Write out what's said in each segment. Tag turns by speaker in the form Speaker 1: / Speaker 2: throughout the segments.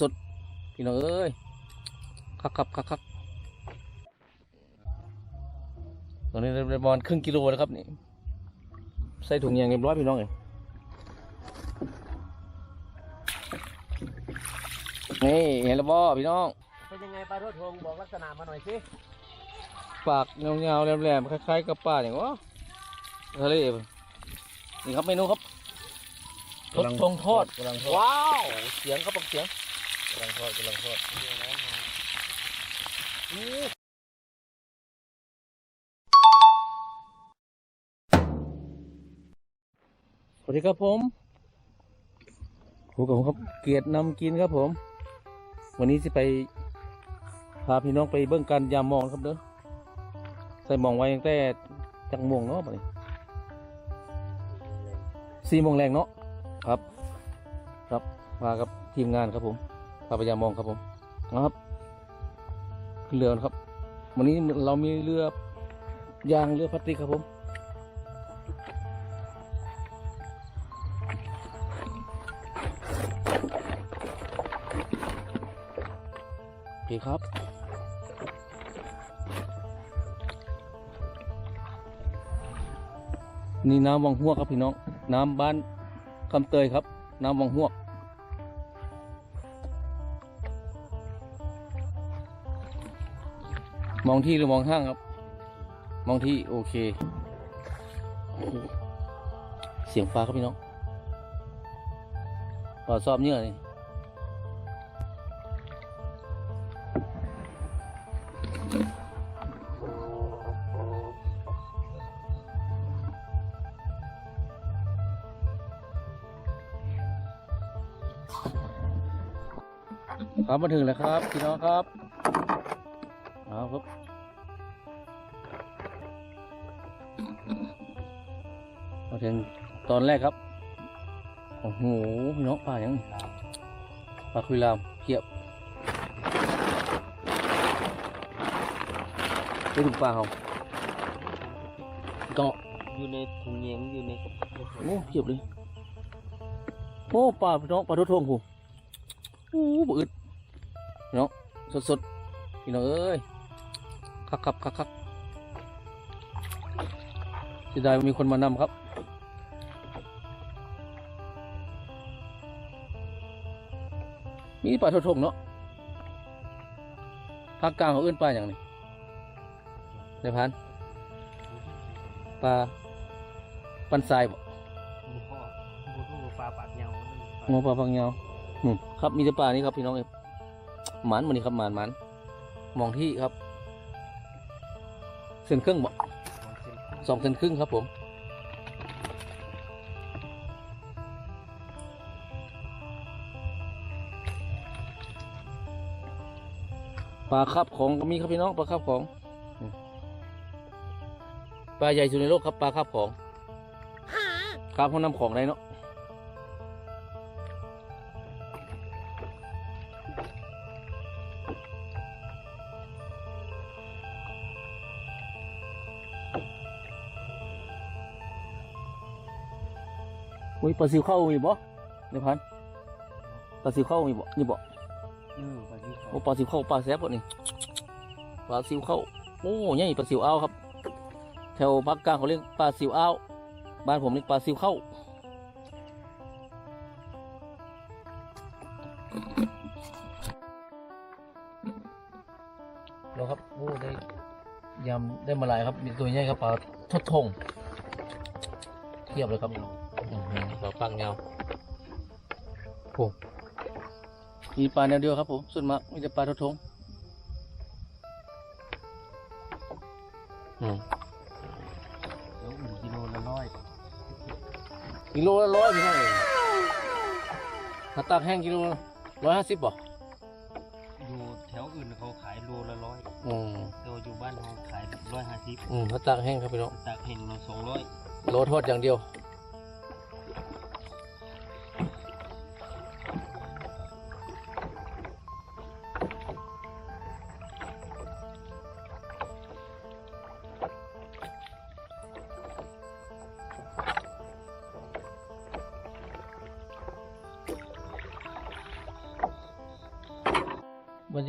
Speaker 1: สดๆ พี่น้องเอ้ยคักคักคักคักตอนนี้ได้ประมาณครึ่งกิโลแล้วครับนี่ ใส่ถุงยางเรียบร้อยพี่น้องเอ้ยนี่เห็นแล้วบ่พี่น้อง
Speaker 2: เป็นยังไงปลาทอดทงบอกลักษณะมาหน่อยสิ
Speaker 1: ปากเงาๆแหลมๆคล้ายๆกับปลาอย่างวะทะเลนี่ครับเมนูครับทดทงทอด
Speaker 2: กำลังทอด
Speaker 1: ว้าว เสียงครับเสียง
Speaker 2: กำลังทอดกำลังทอด
Speaker 1: สวัสดีครับผมผมกับผมครับเกียรตินำกินครับผม วันนี้จะไปพาพี่น้องไปเบื้องการยามมองครับเด้อใส่หมองไว้ตั้งแต่จักโมงเนาะบัดนี้สี่โมงแรงเนาะครับ ครับมากับทีมงานครับผม พาไปยามมองครับผมนะครับขึ้นเรือนะครับ วันนี้เรามีเรือยางเรือพลาสติกครับผมโอเคครับนี่น้ำวังหวครับพี่น้อง น้ำบ้านคำเตยครับ น้ำวังหว มองที่หรือมองห้างครับ มองที่โอเค เสียงฟ้าครับพี่น้องปลาซอบเนื้อนี่ครับมาถึงแล้วครับพี่น้องครับ ถึงตอนแรกครับ โอ้โหน้องปลาอย่างปลาคุยลามเพียบไปดูปลาเขาก็
Speaker 2: อยู่ในถุงเยงอยู่ใน
Speaker 1: โอ้เพียบเลยโอ้ปลาน้องปลาทุกทงผมโอ้บอึดพี่น้องสดๆพี่น้องเอ้ยคักคักคักคักเสียดายมีคนมานำครับ มีปลาทุกทงเนาะภาคกลางเขาเอื้นปลาอย่างนี้ในพันปลาปันทรายบ่
Speaker 2: ปลาปากเงา
Speaker 1: งอปลาพังเงาอืมครับมีแต่ปลานี่ครับพี่น้องเอฟหมันวันนี้ครับหมันหมันมองที่ครับเส้นครึ่งบ่สองเส้นครึ่งครับผม ปลาครับของก็มีครับพี่น้องปลาครับของปลาใหญ่สุดในโลกครับปลาครับของครับเขานำของได้เนาะอุ้ยปลาซิวเข้ามีบ่ในพันปลาซิวเข้ามีบ่นี่บ่ โอ้ปลาซิวเข้าปลาแซ่บบ่นี่ปลาซิวเข้าโอ้ใหญ่ปลาซิวอ้าวครับ แถวภาคกลางเขาเรียกปลาซิวอ้าวบ้านผมเรียกปลาซิวเข้าแล้วครับโอ้ได้ยำได้มาหลายครับ มีตัวใหญ่ครับปลาทดทงเทียบเลยครับอื้อหือปลาปังเงาโอ้ มีปลาแนวเดียวครับผมส่วนมากมีแต่ปลาทอดทงอืม
Speaker 2: แล้วอุ่นกิโลละร้อย
Speaker 1: กิโลละร้อยพี่น้องเองถ้าตากแห้งกิโลร้อยห้าสิบบ่
Speaker 2: อยู่แถวอื่นเขาขายโลละร้อย
Speaker 1: อืม
Speaker 2: แต่ว่าอยู่บ้านเราขายร้อยห้าสิบ
Speaker 1: อืมถ้าตากแห้งครับพี่น้อง
Speaker 2: ตากเห็นเราสองร้อย
Speaker 1: โลทอดอย่างเดียว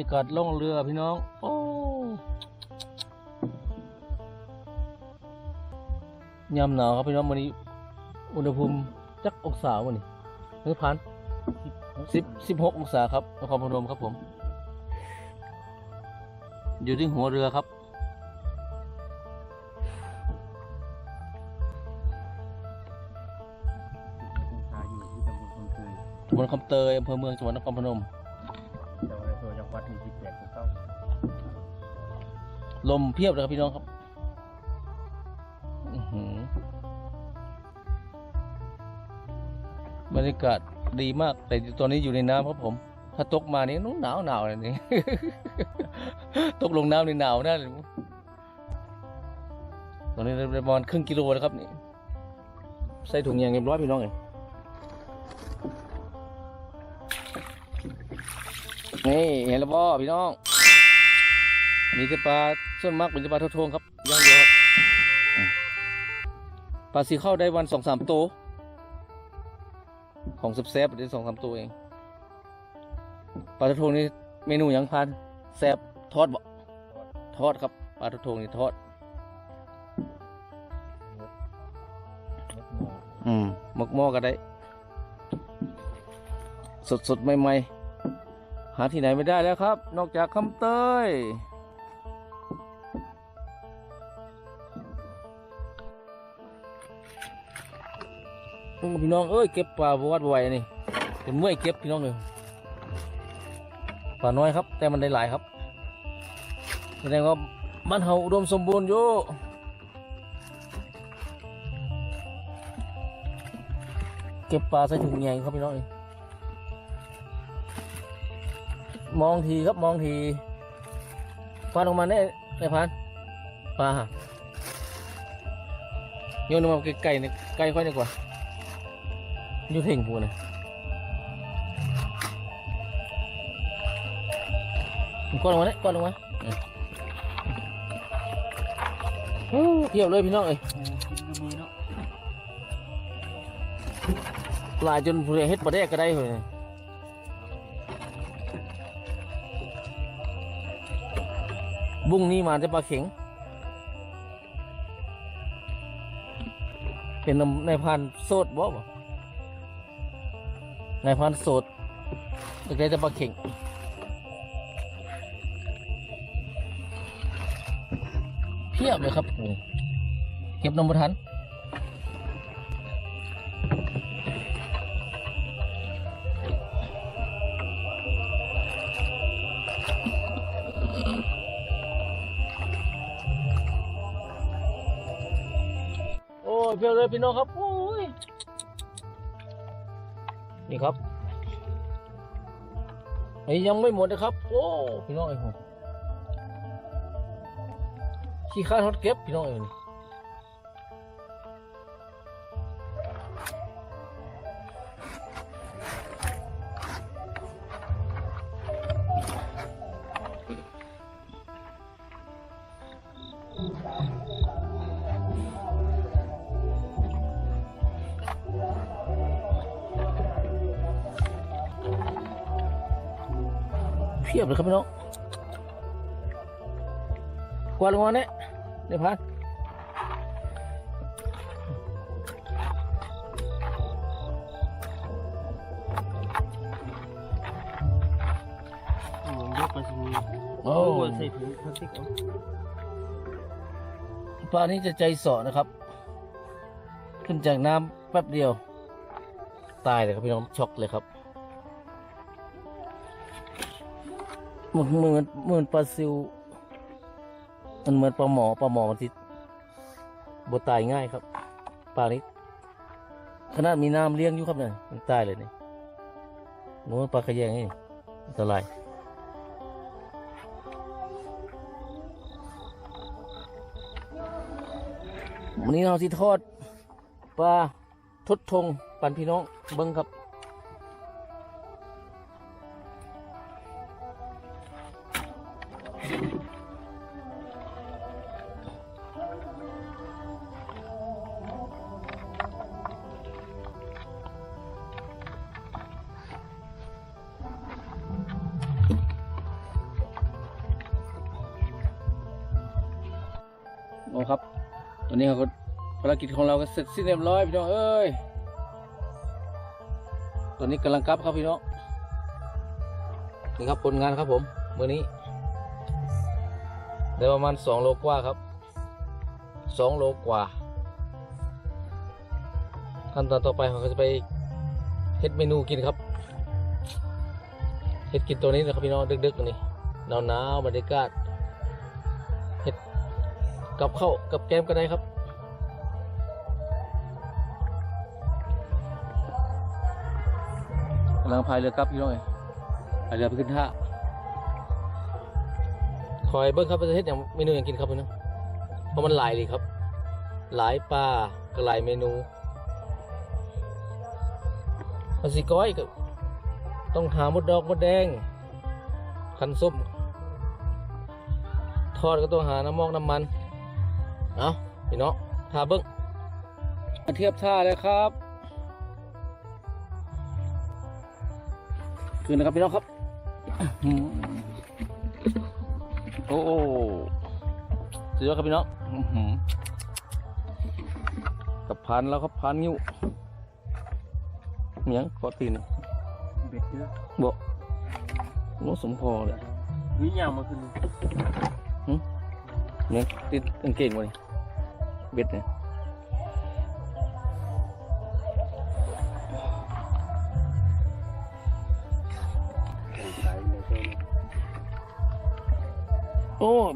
Speaker 1: ากาศล่องเรือพี่น้อง โอ้ยามหนาวครับพี่น้องวันนี้ อุณหภูมิจักองศาวันนี้หรือพันสิบสิบหกองศาครับนครพนมครับผม อยู่ที่หัวเรือครับ
Speaker 2: ชาอยู่ที่ตำบลคำเตย
Speaker 1: ตำบลคำเตยอำเภอเมืองจังหวัดนครพนม ลมเพียบเลยครับพี่น้องครับอื้อหือบรรยากาศดีมาก แต่ตอนนี้อยู่ในน้ำครับผม ถ้าตกมานี่งหนาวหนาวเลยนี่ ตกลงน้ำในหนาวแน่เลยตอนนี้ประมาณครึ่งกิโลแล้วครับนี่ ใส่ถุงยางเรียบร้อยพี่น้องเองนี่เห็นแล้วบ่พี่น้อง มีแต่ปลา ส่วนมากเป็นแต่ปลาทะทงครับย่างเดียวครับอืมปลาสีเข้าได้วันสองสามตัวของแซบๆได้สองสามตัวเองปลาทะโทงนี่เมนูหยังพันแซบทอดบ่ทอดครับปลาทะโทงนี่ทอดอืมหมกหม้อก็ได้สดสดๆใหม่ๆหาที่ไหนไม่ได้แล้วครับ นอกจากคำเตย พี่น้องเอ้ยเก็บปลาบวัดไหวนี่เป็นเมื่อยเก็บพี่น้องเลยปลาน้อยครับ แต่มันได้หลายครับแสดงว่าบ้านเฮาอุดมสมบูรณ์อยู่เก็บปลาใส่ถุงใหญ่ครับพี่น้องมองทีครับมองทีปลาลงมาเนี่ยในพันปลาโยนลงมาไกลๆไกลค่อยดีกว่า อยู่เพ่งพูนะก้อนลงมาเนี่ยก้อนลงมาเทียบเลยพี่น้องเอ้ย
Speaker 2: ดูมีเนาะ
Speaker 1: หลายจนผู้ใดเฮ็ดประเดกก็ได้เลยบุ้งนี้มาจะปลาเข็ง เป็นในพันโสดบ่บ่ ในพันธุ์โสดจะได้จะปลาเข็งเพียบเลยครับเก็บนมบทันโอ้เพียบเลยพี่น้องครับ นี่ครับไอ้ยังไม่หมดนะครับ โอ้พี่น้องไอ้ผมขี้ข้าทอดเก็บพี่น้องไอ้นี่ เพียบเลยครับพี่น้องกวาดลงมาเนี่ยเดี๋ยวพัน
Speaker 2: โอ้ยยก
Speaker 1: โอ้
Speaker 2: โอ้ยใส่ถุงพลาสติก
Speaker 1: ปลานี้จะใจสอนะครับ ขึ้นจากน้ำแป๊บเดียว ตายเลยครับพี่น้องช็อกเลยครับ มือนเหมือนเหมือนปลาซิว มันเหมือนปลาหมอปลาหมอมันที่บตายง่ายครับปลานี้ขนาดมีน้ำเลี้ยงอยู่ครับเนี่ยมันตายเลยนี่โน้นปลาขยงนี่อันตรายวันนี้เราที่ทอดปลาทดทงปันพี่น้องเบิ้งครับ โอ้ครับตอนนี้เขาภารกิจของเราก็เสร็จสิ้นเรียบร้อยพี่น้องเอ้ย ตอนนี้กำลังกลับครับพี่น้อง นี่ครับผลงานครับผมเมื่อนี้ ได้ประมาณสองโลกว่าครับสองโลกว่า ขั้นตอนต่อไปเราก็จะไปเฮ็ดเมนูกินครับเฮ็ดกินตัวนี้นะครับพี่น้องดึกๆตัวนี้หนาวบรรยากาศกับข้าวกับแกมก็ได้ครับกำลังพายเรือครับพี่น้องเอ้ยพายเรือไปขึ้นท่า คอยเบิ้งครับประเทศอย่างเมนูอย่างกินครับเพี่องเพราะมันหลายเลยครับ หลายปลาก็หลายเมนูภาษีก้อยก็ต้องหามดดอกมดแดง คันส้ม ทอดก็ต้องหาน้ำมอกน้ำมัน เอาพี่น้องทาเบิ้งมาเทียบท่าเลยครับคืนนะครับพี่น้องครับ โอ้โหสุดยอดครับพี่น้องอื้อหือกับพันแล้วครับพันนิ้วเหมียงขอตีน
Speaker 2: เบ็ดเยอะ
Speaker 1: บอกโน้สมพอเลย
Speaker 2: วิ่งยาวมาขึ้น
Speaker 1: เนี่ยติดกางเกงมาเลยเบ็ดเนี่ย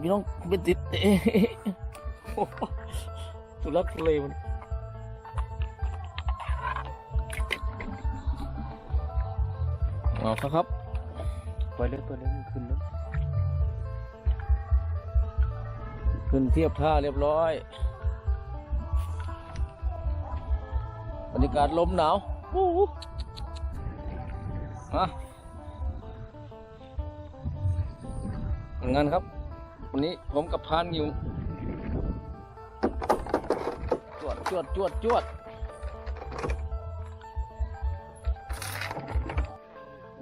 Speaker 1: พี่น้องเบ็ดติดเอ๊ะโอ้โหทุลักทุเลมันเอาครับครับ
Speaker 2: ปล่อยเล็กตัวเล็กมันขึ้นแล้ว
Speaker 1: ขึ้นเทียบท่าเรียบร้อยบรรยากาศลมหนาวโอ้โหมางานครับ วันนี้ผมกับพานอยู่ จวดจวดจวดจวด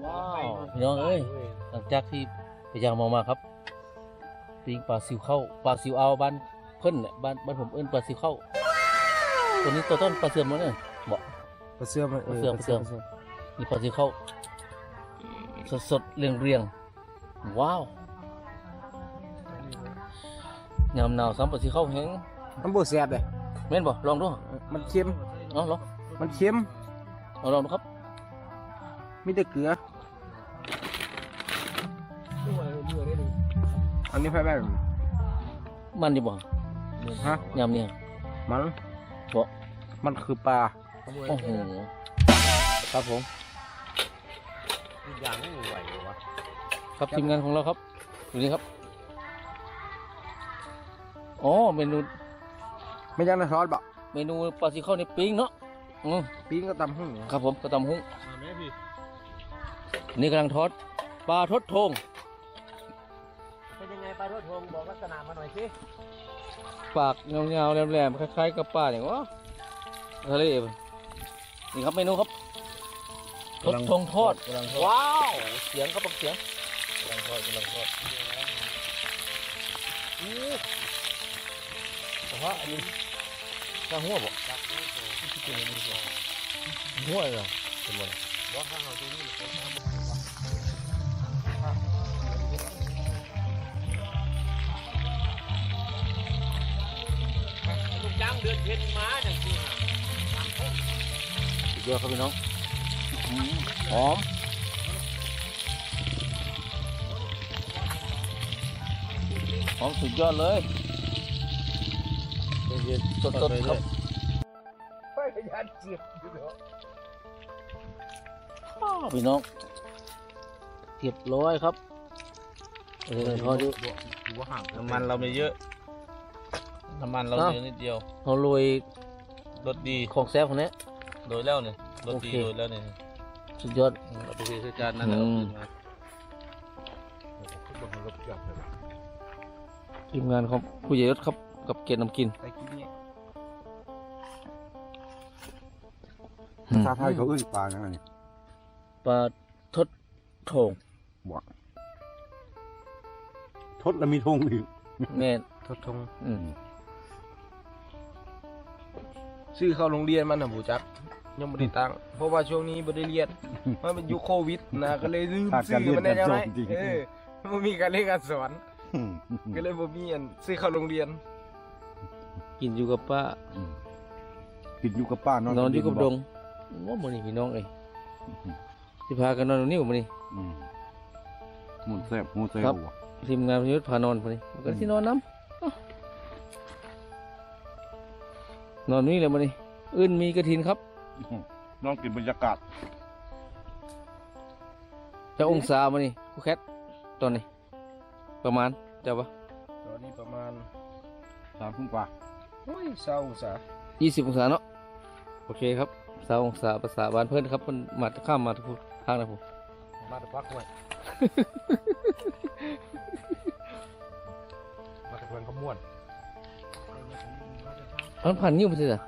Speaker 1: ว้าวพี่น้องเอ้ยหลังจากที่ไปยางมองมาครับปิงปลาซิวเข้าปลาซิวเอาบ้านเพิ่นเนี่ยบ้านบ้านผมเอิ้นปลาซิวเข้าตัวนี้ตัวต้นปลาเสื่อมมั้งเนี่ยบอก
Speaker 2: ปลาเสื่อม
Speaker 1: ปลาเสื่อมปลาเสื่อมนี่ปลาซิวเข้าสดสดๆเรียงเรียงๆว้าว ยามหนาวซ้ำปลาซิวเข้าแห้ง
Speaker 2: มันบ่แซ่บเลย
Speaker 1: แม่นบ่ลองดู
Speaker 2: มันเค็ม
Speaker 1: เอาลอง
Speaker 2: มันเค็ม
Speaker 1: เอาลองดูครับ
Speaker 2: มีแต่เกลือ อันนี้ไฟแบบ
Speaker 1: มันดีบ่
Speaker 2: ฮะ
Speaker 1: ยามเนี่ย
Speaker 2: มัน
Speaker 1: บ่
Speaker 2: มันคือปลา
Speaker 1: โอ้โห ครับผม
Speaker 2: อย่างไม่ไหววะ
Speaker 1: ครับทีมงานของเราครับอยู่นี่ครับ อ๋อเมนู
Speaker 2: ไม่ยังในซอสบ่
Speaker 1: เมนูปลาซิเข้าในปิ้งเนาะอืม
Speaker 2: ปิ้งก็ตำหุ่ง
Speaker 1: ครับผมกระตำหุ้ง
Speaker 2: แม่พี่
Speaker 1: นี่กำลังทอดปลาทดทง
Speaker 2: เป็นยังไงปลาทอดทงบอกลักษณะมาหน่อยสิ
Speaker 1: ปากเงาๆแหลมๆคล้ายๆกับปลาอย่างวะทะเลนี่ครับเมนูครับทดทงทอด
Speaker 2: กำลัง
Speaker 1: ว้าวเสียงครับเสียง
Speaker 2: กำลังทอดกำลังทอด
Speaker 1: อู้แต่ว่าอันนี้างหัวบ่หัวเหรอเป็นบ่ล่ะ
Speaker 2: ว่าข้างเราตรงนี้มันเป็นลูกจ้างเดือนเพ็ญมาจังซี่
Speaker 1: สุดยอดครับพี่น้องอ๋อหือหอมหอมสุดยอดเลย สดๆครับ
Speaker 2: ไปยันเจียบอยู่เนาะ
Speaker 1: อ้าวพี่น้องเรียบร้อยครับเดี๋ยวพอดู
Speaker 3: น้ำมันเราไม่เยอะน้ำมันเราเยอะนิดเดียว
Speaker 1: เราโรย
Speaker 3: รสดี
Speaker 1: ของแซ่บของเนี้ย
Speaker 3: โดยแล้วเนี่ยรสดี
Speaker 1: โด
Speaker 3: ยแล้วเนี่ย
Speaker 1: สุดยอด
Speaker 3: อืมเอาไปเทใส่จานนั่นแหละ
Speaker 1: ทีมงานของผู้ใหญ่ยศครับ กับเกณฑ์นำกิน
Speaker 2: ไปกินเนี่ย
Speaker 1: อืม
Speaker 4: ภาษาไทยเขาเอื้นปลาอย่างไร
Speaker 1: ปลาทดโถง
Speaker 4: ทศแล้วมีธงอีก
Speaker 1: แม่น
Speaker 2: ทอดทง
Speaker 1: อืม
Speaker 5: ซื้อเข้าโรงเรียนมันน่ะบูจักยังบ่ได้ตังค์เพราะว่าช่วงนี้บ่ได้เรียนมันเป็นยุคโควิดนะก็เลยลืม
Speaker 4: ขาด
Speaker 5: ซื้
Speaker 4: การ
Speaker 5: อ
Speaker 4: เรียน
Speaker 5: มันได้ยังไง
Speaker 4: การสอนจริง
Speaker 5: เออบ่มีการเรียนการสอนก็เลยบ่มีอันซื้อเข้าโรงเรียน
Speaker 1: กินอยู่กับป้า
Speaker 4: กินอยู่กับป้านอน
Speaker 1: นอนอยู่กับดง
Speaker 4: บ
Speaker 1: ว่ามื้อนี้พี่น้องเอ้ยสิพากันนอนตรงนี้บ่มื้อนี้
Speaker 4: อืมหมุนแซ่บหมุนแซ่บ
Speaker 1: ครับ
Speaker 4: ว่ะ
Speaker 1: ทีมงานพยุทธ์พานอนพุ่นนี่มันก็สินอนน้ำเอ้านอนนี่เลยมื้อนี้อื่นมีกระถินครับ
Speaker 4: นอนกินบรรยากาศ
Speaker 1: จะองศามื้อนี้ครูแคทตอนนี้ ประมาณเจ้าปะ
Speaker 5: ตอนนี้ประมาณ
Speaker 4: สามทุ่มกว่า
Speaker 5: โอ้ยเศร้าซะ
Speaker 1: 20องศาเนาะโอเคครับ20องศาภาษาบ้านเพิ่นครับเพิ่นมาข้ามมาทุกทางนะผม
Speaker 5: มาตะพักไว้มาตะเพิ่นขมวน
Speaker 1: มันผ่านนิ้วไปสิจ้ะ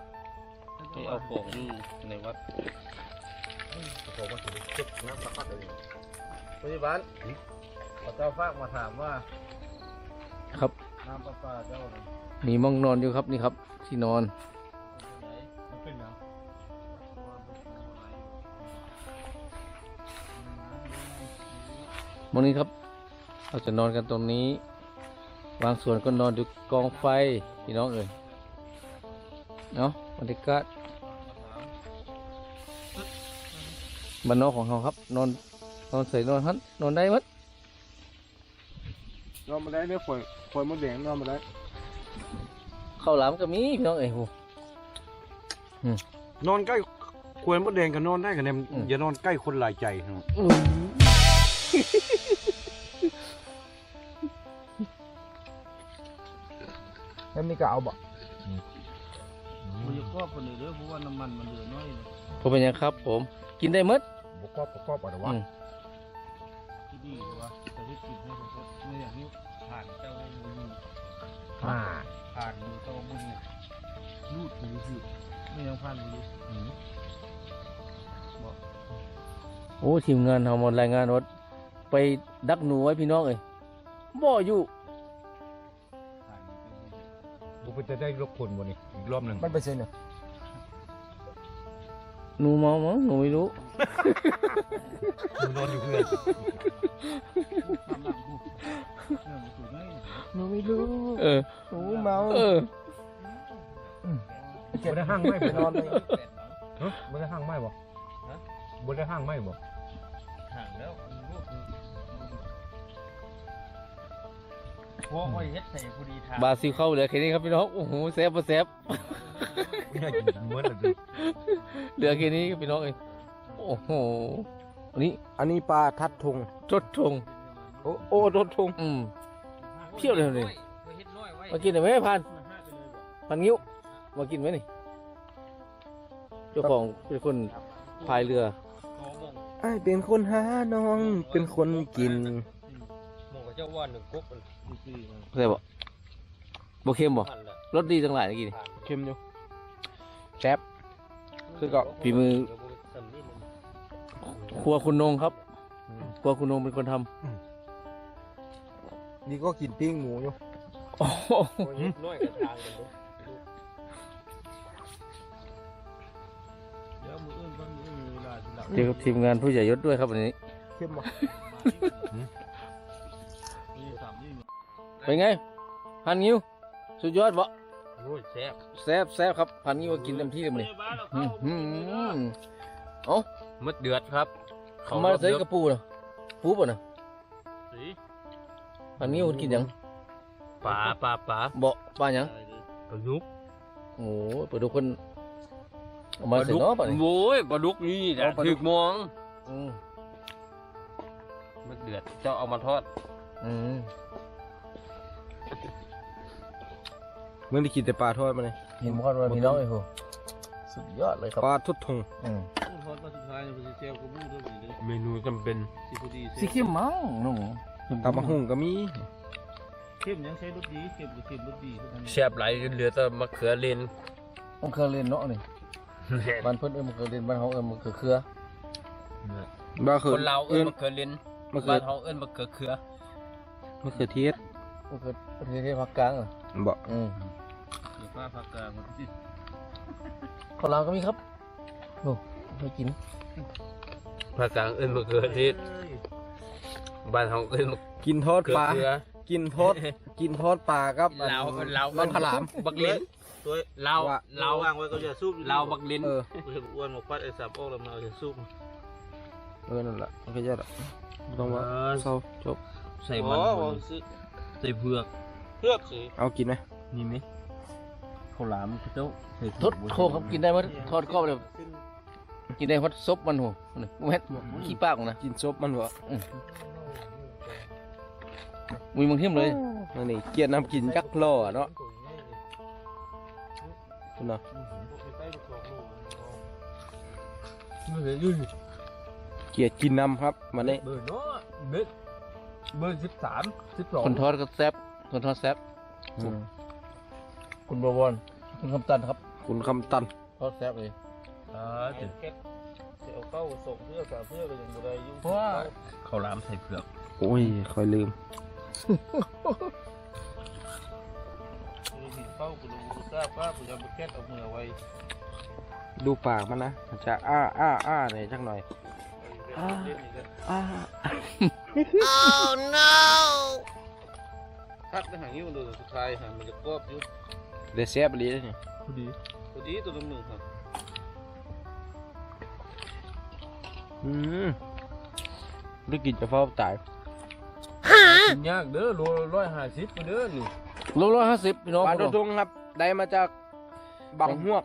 Speaker 2: ไปเอาของในวัด
Speaker 5: ผมมาถึงจุดน้ำสักพักเลยพยาบาลพอเจ้าฟากมาถามว่า
Speaker 1: ครับ
Speaker 5: น้ำประปาเจ้าน่ะ
Speaker 1: มีมองนอนอยู่ครับนี่ครับ ที่นอน
Speaker 5: มันเป็นหยัง
Speaker 1: วันนี้ครับ เราจะนอนกันตรงนี้ บางส่วนก็นอนอยู่กองไฟ พี่น้องเอ่ยเนาะบรรยากาศบ้านนอกของเราครับ นอนนอนใส่นอนฮันนอนได้หมัด
Speaker 5: นอนมาได้เนี่ยฝอ ยฝอยมดแดงนอนมาได้
Speaker 1: ข้าวหลามก็มีพี่น้องเอ้ยโห
Speaker 4: นอนใกล้ควรมดแดงก็นอนได้กันเนี่ย
Speaker 1: อืม
Speaker 4: อย่านอนใกล้คนหลายใจครับ
Speaker 5: แล้วมีกะเอาบ่
Speaker 2: มันจะครอบคนอื่นเด้อเพราะว่าน้ำมันมันเหลือน้อยเลย
Speaker 1: ผมเป็นหยังครับ ผม กินได้หมด
Speaker 5: บ่ครอบบ่ครอบอะไรวะ
Speaker 1: อืม
Speaker 2: ที่ดีเลยวะแต่ที่กินให้คนคนไม่ อ่าผ่านมือเจ้ามือรูดมือสิไม่ยังผ่านมือ
Speaker 1: โอ้ทีมงานเราหมดรายงานว่าไปดักหนูไว้พี่น้องเอ้ยบ่อยู่
Speaker 2: ผ่านมือเจ้ามือ
Speaker 4: บุกจะได้รบกวนวันนี้อีกรอบหนึ่ง
Speaker 5: มันเป็นเส้นเนี่ย
Speaker 1: หนูเมามั้งหนูไม่รู้
Speaker 4: นอนอยู่เพื่อน
Speaker 2: ความหลังกูเรื่องมันถูกไหม
Speaker 5: หนูไม่รู้
Speaker 1: เออ
Speaker 5: หนูเมา
Speaker 1: เออ
Speaker 5: เก็บ
Speaker 4: ได้ห้างไม่
Speaker 5: ไปนอนเลย
Speaker 4: บนได้ห้างไม่บ่บนได้ห้างไม่บ่
Speaker 2: พวกไอ้เฮ็ดใส่ผู้ดีทาง
Speaker 1: บาซิลเข้าเหลือแค่นี้ครับพี่น้องโอ้โหแซบบ่แซบ
Speaker 4: ไม่ได้กินเหมือนเลย
Speaker 1: เหลือแค่นี้ครับพี่น้องเอ้ยโอ้โหอันนี้
Speaker 5: อันนี้ปลาทัดทง
Speaker 1: ทดทง
Speaker 5: โอ้โอ้ทดทง
Speaker 1: อืมเพี้ยวเลยนี่
Speaker 2: ไปเฮ็ดน้อยไว้
Speaker 1: มากินได้ไหมพันพันงิ้วมากินไหมนี่เจ้าของเป็นคนพายเรือ
Speaker 2: โตมง
Speaker 5: ไอ้ายเป็นคนหาน้องเป็นคนกิน
Speaker 2: หมูกับเจ้าว่านหนึ่งกุ๊กมัน ซื่อๆมัน
Speaker 1: เข้าใจบ่บ่เค็มบ่
Speaker 2: หั่นแหละ
Speaker 1: รสดีทั้งหลายเมื่อกี้นี่
Speaker 2: ผ่าน
Speaker 5: เค็มอยู่แซ่บ คือก็
Speaker 1: ฝีมือ
Speaker 2: เดี๋ยวกูทำนี่มัน
Speaker 1: ครัวคุณนงครับครัวคุณนงเป็นคนทำ
Speaker 5: นี่ก็กินปิ้งหมูอยู่
Speaker 1: โอ้โห
Speaker 2: โอ้ยน้อยกับทางมันดูเดี๋ยวมืออื่นก็มืออื่นมีเวลาที่หลัง
Speaker 1: เจอกับทีมงานผู้ใหญ่ยศด้วยครับวันนี้
Speaker 5: เค็มบ่
Speaker 2: มีสามนี่
Speaker 1: เป็นไง พันงิ้ว สุดยอดบ่
Speaker 2: โอ้ยแซ่บ
Speaker 1: แซ่บแซ่บครับ พันงิ้วก็กินเต็มที่เลยมื้อนี้อื้อหือเอ้า
Speaker 2: มดเดือดครับ
Speaker 1: เขามาใส่กระปูน่ะปูป่ะน่ะ
Speaker 2: สี
Speaker 1: พันงิ้วกินหยัง
Speaker 2: ปลาปลาปลา
Speaker 1: บ่ปลาหยัง
Speaker 2: ปลาดุก
Speaker 1: โอ้ยปลาดุกคนเอามาใส่เนาะป่ะนี่
Speaker 2: โว้ยปลาดุกนี่แหละ
Speaker 1: เอาปลาดุ
Speaker 2: ถึ
Speaker 1: ก
Speaker 2: กมอง
Speaker 1: อืม
Speaker 2: มดเดือดเจ้าเอามาทอด
Speaker 1: อืม
Speaker 5: มึงได้กินแต่ปลาทอดมาเลย
Speaker 1: เห็นบ่ครับว่าพี่น้องไอ้โหสุดยอดเลยครับ
Speaker 5: ปลาทดทง
Speaker 1: อืม
Speaker 2: ทอดมาสุดท้ายเนี่ยเป็นเจลก็มู้ด้วยสิ
Speaker 4: เมนูจำเป็น
Speaker 2: ซีฟูดี
Speaker 1: สิเข้มมั้งน้อง
Speaker 5: ตำมะฮุ่งก็มี
Speaker 2: เข้มยังใช้รสดีเข้มกับเข้มรสดีแซ่บหลายเหลือแต่มะเขือเลน
Speaker 1: มันเคยเล่นเนาะนี่บ้านเพิ่นเอิ้นมันเคยเล่นบ้านเฮาเอิ้นมันคือเครือ
Speaker 5: บาเขื
Speaker 2: คนเราวเอิ้นมะเขือเลน
Speaker 5: มะเขื
Speaker 2: บ้า
Speaker 5: อน
Speaker 2: เขาเอิ้นมะเขือเขือ
Speaker 5: มะเขือเทศ
Speaker 1: มันคือประเทศภาคกลางอะ
Speaker 5: บ่
Speaker 1: อืม
Speaker 2: เดี๋ยวป้าพักกลางมันสิ
Speaker 1: ข้าวหลามก็มีครับโอ้ไปกิน
Speaker 4: ภาคกลางเอิ้นมะเขือเทศบ้านเฮาเอิ้นมะ
Speaker 5: กินทอด
Speaker 4: เขือ
Speaker 5: ปลา
Speaker 4: เขือ
Speaker 5: กินทอด กินทอดปลาครับ
Speaker 2: เราเรา
Speaker 5: มันขลาม
Speaker 2: บักลิ้น
Speaker 3: ตัว
Speaker 2: เรา
Speaker 5: ว่า
Speaker 2: เรา
Speaker 3: วางไว้ก็อย่าซุบ
Speaker 2: เราบักลิ้น
Speaker 5: เออ
Speaker 3: อ้วนหมกปัดไอ้สับออกแล้วมันเอาอย่าซุบ
Speaker 5: เออ นั่นแหละมันก็จะบ่ต้องว่าเศร้าจบ
Speaker 2: ใส่
Speaker 3: โอ้
Speaker 2: มัน
Speaker 3: โหซื้อ
Speaker 2: ใส่เผือก
Speaker 3: เพือกสิ
Speaker 5: เอากินไหม
Speaker 2: นี่ไหม ข้าวหลามเขาเจ้าใส่
Speaker 1: ทดโคครับกินได้ไหมทอดกรอบเลยกินได้เพราะซบมันโหนี่แม่ขี้ปากนะ
Speaker 5: กินซบมันบ่
Speaker 1: มีมึงทิ่มเลย
Speaker 5: นั่นนี่เกลียดน้ำกินจักล่อเนาะคุณเนาะเกลียดกินน้ำครับมันนี่
Speaker 2: เบอร์เนาะเบอร์เบอร์สิบสามสิบสอง
Speaker 1: คนทอดก็แซ่บคนทอดแซ่บ
Speaker 5: อืม
Speaker 1: คุณบวรคุณคำตันครับ
Speaker 5: คุณคำตัน
Speaker 1: ทอดแซ่บเลย
Speaker 2: อ่า
Speaker 3: เก็บเก็บเดี๋ยวเข้าส่งเพื่อสาเพื่อก็ยังบ่ได้ยุ่ง
Speaker 2: เพราะว่าข้าวหลามใส่เผือก
Speaker 5: โอ้ยคอยลืม
Speaker 3: คือผิดเข้ากูรู้กูทราบว่ากูจะไปแก้เอามือไว้
Speaker 5: ดูปากมันนะมันจะอ้าอ้าอ้าหน่อยจักหน่อย
Speaker 3: เล่นอีกแล้ว
Speaker 5: อ้า
Speaker 3: ทักไปหางนิ้วดูสุดท้ายหางมันจะกรอบอยู่
Speaker 5: เดี๋ยวเสียบลีเลยนี่
Speaker 2: พอดี
Speaker 3: ตัวนี้ตัวนึงหนึ่งครับ
Speaker 5: อืมลูกกินจะเฝ้าตาย
Speaker 2: กินยากเด้อโลร้อยห้าสิบเด้อนี่
Speaker 1: โลร้อยห้าสิบพี่น้อง
Speaker 5: ปลา
Speaker 1: พวก
Speaker 5: ดุ
Speaker 1: เรา
Speaker 5: งครับ ได้มาจากบังหวก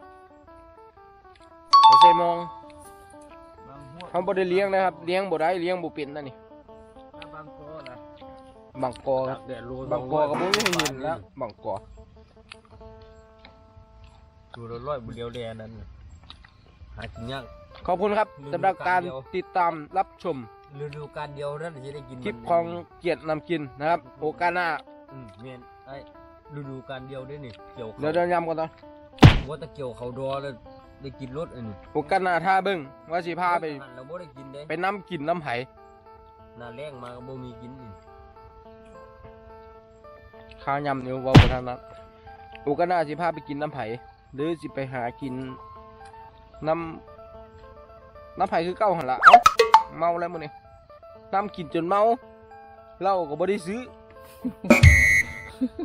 Speaker 5: ไม่ใช่มอง
Speaker 3: บางหัว
Speaker 5: เขาบ่ได้เลี้ยงนะครับ เลี้ยงบ่ได้เลี้ยงบ่เป็นนั่นนี่
Speaker 3: บางคอนะ
Speaker 5: บางกอครับ
Speaker 2: แดดโล
Speaker 5: บางกอก็บ่มีให้เห็นแล้วบางกอ
Speaker 2: ดูละร้อยบุเรียวแดนนั้นน่ะหากินยาก
Speaker 5: ขอบคุณครับสำหรับการติดตามรับชม
Speaker 2: ฤดูกาลเดียวนั่นจะได้กิน
Speaker 5: คลิปของเกียรตินำกินนะครับ โอกาสหน้า
Speaker 2: อืมเมียนไอ้ฤดูกาลเดียวด้วยนี่เกี่ยว
Speaker 5: เดี๋ยวเดี๋ยวย้ำก่อนตอน
Speaker 2: ว่าแตะเกี่ยวเขาดอแล้วได้กินรสอันนี้
Speaker 5: โอกาสหน้าถ้าเบิ่งว่าสิพาไป
Speaker 2: เราบ่ได้กินเด้
Speaker 5: ไปน้ำกินน้ำไผ
Speaker 2: หน้าแรงมาก็บ่มีกินนี่
Speaker 5: ข้าวยำอยู่เว่าบ่ทันนั้นโอกาสหน้าสิพาไปกินน้ำไผ หรือสิไปหากินน้ำน้ำไผคือเก้าหันละเอ้าเมาแล้วมื้อนี้น้ำกินจนเมาเหล้าก็บ่ได้ซื้อ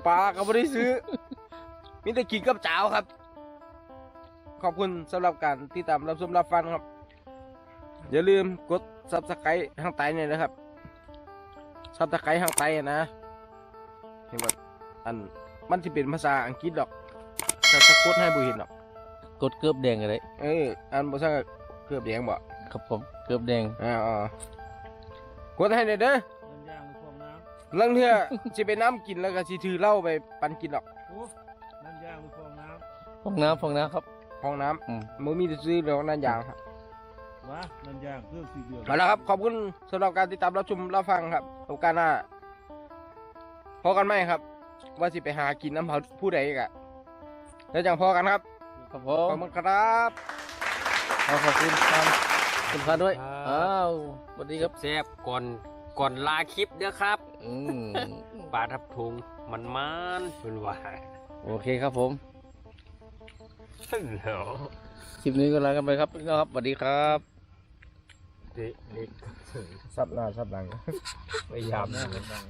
Speaker 5: ปลาก็บ่ได้ซื้อมีแต่กินกับเจ้าครับ ขอบคุณสำหรับการติดตามรับชมรับฟังครับ อย่าลืมกด subscribe ทางใต้เนี่ยนะครับ subscribe ทางใต้นะเห็นว่าอันมันจะเป็นภาษาอังกฤษดอก แต่สะกดให้บุเห็นดอก
Speaker 1: กดเกือบแดงอะไร
Speaker 5: เอออันภาษาเกือบแดงบ่
Speaker 1: ครับผมเกือบแดง
Speaker 5: อ่าอ่ากดให้หน่อยเด้อ
Speaker 3: มันย่างมันฟองน้
Speaker 5: เรื่องเทื่อสิไปน้ำกินแล้วก็สิถือเหล้าไปปันกินดอกำ
Speaker 3: โอ้นั่นย่างมันฟองน้
Speaker 1: ฟองน้ำฟองน้ำครับ
Speaker 5: ห้องน้
Speaker 1: อืมำ
Speaker 5: มือมีแต่ซื้อแล้วนั่นอย่างครับำ
Speaker 3: วะนั่นย่างเครื่องสีเดือด
Speaker 5: เอาละครับขอบคุณสำหรับการติดตามรับชมรับฟังครับโอกาสหน้าพอกันไหมครับ ว่าสิไปหากินน้ำเผาผู้ใดอีกอะแล้วจังพอกันครับ
Speaker 1: ครับผ
Speaker 5: ขอ
Speaker 1: ม
Speaker 5: บคุณครับ
Speaker 1: ขอขอบคุณครับคุณพันด้วยอ้าวสวัสดีครับ
Speaker 2: แซ่บก่อนก่อนลาคลิปเด้อครับ
Speaker 1: อืม
Speaker 2: ปลาทับทุงมันมันๆเป็นว่า
Speaker 1: โอเคครับผม
Speaker 2: เดี๋ยว
Speaker 1: คลิปนี้ก็ลากันไปครับพี่น้องครับสวัสดีครับ
Speaker 2: เด็ก
Speaker 5: ซับหน้าซับหลัง
Speaker 2: พยายาม
Speaker 3: น้ำมันดัง